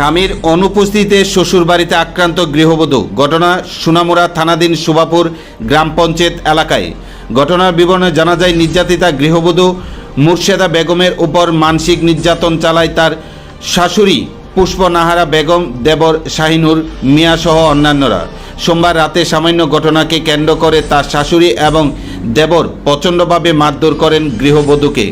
স্বামীর অনুপস্থিতিতে শ্বশুরবাড়িতে আক্রান্ত গৃহবধূ। ঘটনা সোনামুড়া থানাধীন সুবাপুর গ্রাম পঞ্চায়েত এলাকায়। ঘটনার বিবরণে জানা যায়, নির্যাতিতা গৃহবধূ মুর্শেদা বেগমের উপর মানসিক নির্যাতন চালায় তার শাশুড়ি পুষ্প নাহারা বেগম, দেবর শাহিনুর মিয়াসহ অন্যান্যরা। সোমবার রাতে সামান্য ঘটনাকে কেন্দ্র করে তার শাশুড়ি এবং দেবর প্রচণ্ডভাবে মারধর করেন গৃহবধূকে।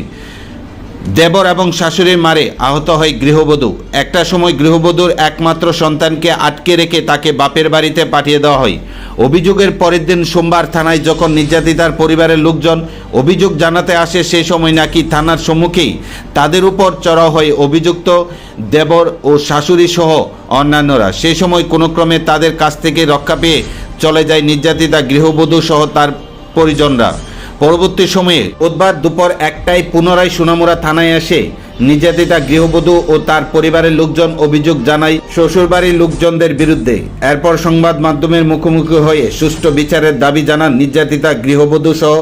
দেবর এবং শাশুড়ির মারে আহত হয় গৃহবধূ। একটা সময় গৃহবধূর একমাত্র সন্তানকে আটকে রেখে তাকে বাপের বাড়িতে পাঠিয়ে দেওয়া হয়। অভিযোগের পরের দিন সোমবার থানায় যখন নির্যাতিতার পরিবারের লোকজন অভিযোগ জানাতে আসে সেই সময় নাকি থানার সম্মুখেই তাদের উপর চড়াও হয় অভিযুক্ত দেবর ও শাশুড়ি সহ অন্যান্যরা। সেই সময় কোনো ক্রমে তাদের কাছ থেকে রক্ষা পেয়ে চলে যায় নির্যাতিতা গৃহবধূ সহ তার পরিজনরা। পরবর্তী সময়ে বুধবার দুপুর একটায় পুনরায় সোনামুড়া থানায় আসে নির্যাতিতা গৃহবধূ ও তার পরিবারের লোকজন অভিযোগ জানায় শ্বশুরবাড়ির লোকজনদের বিরুদ্ধে। এরপর সংবাদ মাধ্যমের মুখোমুখি হয়ে সুষ্ঠু বিচারের দাবি জানান নির্যাতিতা গৃহবধূ সহ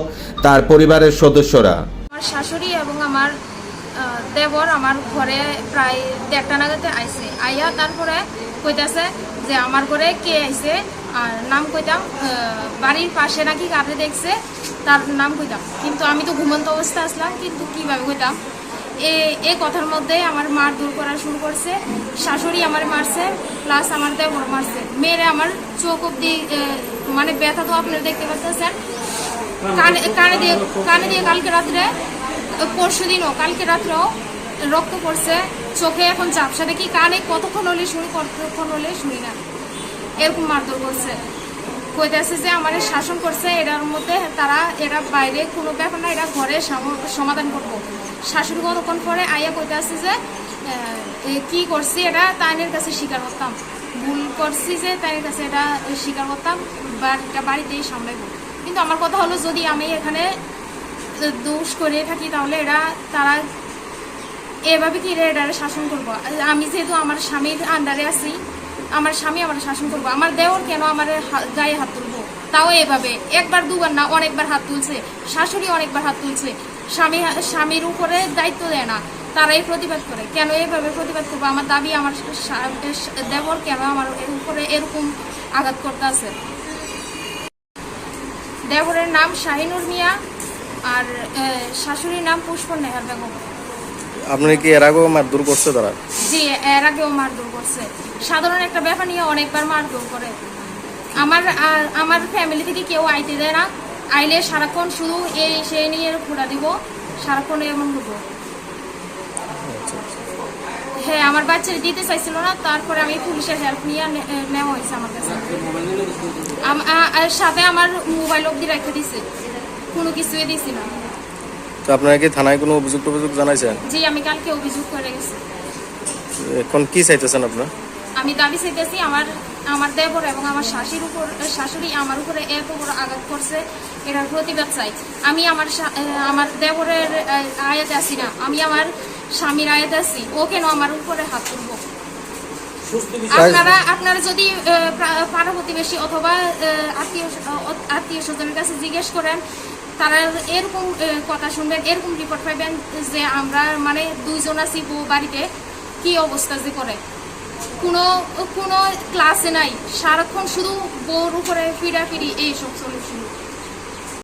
তার পরিবারের সদস্যরা। শাশুড়ি এবং আমার দেবর আমার ঘরে প্রায় দেড়টা নাগাতে আইছে। আইয়া তারপরে কইতাছে যে আমার ঘরে কে আইছে আর নাম কইতাম বাড়ির পাশে নাকি কারে দেখছে, তার নাম কইতাম। কিন্তু আমি তো ঘুমন্ত অবস্থা আসলাম, কিন্তু কীভাবে কইতাম? এ এ কথার মধ্যে আমার মার দূর করা শুরু করছে, শাশুড়ি আমার মারছে প্লাস আমার দেবর মারছে। মেয়েরে আমার চোখ অব্দি মানে ব্যথা তো আপনারা দেখতে পাচ্ছেন। কানে কানে দিয়ে কানে দিয়ে কালকে রাত্রে পরশু দিনও কালকে রাত্রেও রক্ত পড়ছে, চোখে এখন ঝাপসা দেখি, কানে কতক্ষণ হলে শুনি, কতক্ষণ হলে শুনি না। এরকম মারধর করছে। কইতেছে যে আমার শাসন করছে এটার মধ্যে তারা, এরা বাইরে কোনো ব্যাপার না, এরা ঘরে সাম- সমাধান করব। শাশুড়ি কতক্ষণ পরে আইয়া কইতেছে যে কি করছি এটা তাইনের কাছে স্বীকার করতাম ভুল করছি যে তাইনের কাছে এটা স্বীকার করতাম বাড়িটা বাড়িতেই সামলাইব। কিন্তু আমার কথা হলো, যদি আমি এখানে দোষ করে থাকি, তাহলে এরা, তারা এভাবে কি এরা শাসন করব? আমি যেহেতু আমার স্বামীর আন্ডারে আছি আমার স্বামী আমার শাসন করব, আমার দেওর কেন আমার গায়ে হাত তুলবো? তাও এভাবে। একবার, দুবার না, অনেকবার হাত তুলছে। শাশুড়ি অনেকবার হাত তুলছে। স্বামী স্বামীর উপরে দায়িত্ব দেয় না। তারাই প্রতিবাদ করে। কেন এভাবে প্রতিবাদ করব? আমার দাবি আমার দেবর কেন আমার উপরে এরকম আঘাত করতে আছে? দেবরের নাম শাহিনুর মিয়া আর শাশুড়ির নাম পুষ্প নেহার বেগম। আপনি কি এর আগেও মারধর করছে তারা? জি, এর আগেও মারধর করছে। সাধারণ একটা ব্যাপার নিয়ে অনেকবার মারধর করে। আমার আমার ফ্যামিলি থেকে কেউ আইতে দেয় না। আইলে সারাক্ষণ শুধু এই সেই নিয়ে ঘোরা দিব, সারাক্ষণ এমন হব হ্যাঁ আমার বাচ্চারা দিতে চাইছিল না, তারপরে আমি পুলিশের হেল্প নিয়ে নেওয়া হয়েছে আমার কাছে। সাথে আমার মোবাইল অব্দি রেখে দিছে। কোনো কিছুই দিছি না। তো আপনারা কি থানায় কোনো অভিযোগ টভিযোগ জানাইছেন? জি আমি কালকে অভিযোগ করে গেছি। এখন কি চাইতেছেন আপনার? আমি দাবি চাইতেছি আমার আমার দেবর এবং আমার শাশুড়ির উপর শাশুড়ি আমার উপরে এত বড় আঘাত করছে এটার প্রতিবাদ চাই। আমি আমার আমার দেবরের আয়াতে আছি না আমি আমার স্বামীর আয়াতে আছি ও কেন আমার উপরে হাত তুলবো? আপনারা আপনারা যদি পাড়া প্রতিবেশী অথবা আত্মীয় আত্মীয় স্বজনের কাছে জিজ্ঞেস করেন তারা এরকম কথা শুনবেন এরকম রিপোর্ট পাইবেন যে আমরা মানে দুইজন আছি বউ বাড়িতে, কি অবস্থা যে করে? কোনো কোনো ক্লাসে নাই। সারাক্ষণ শুধু বউর উপরে ফিরা ফিরি এইসব সলিউশন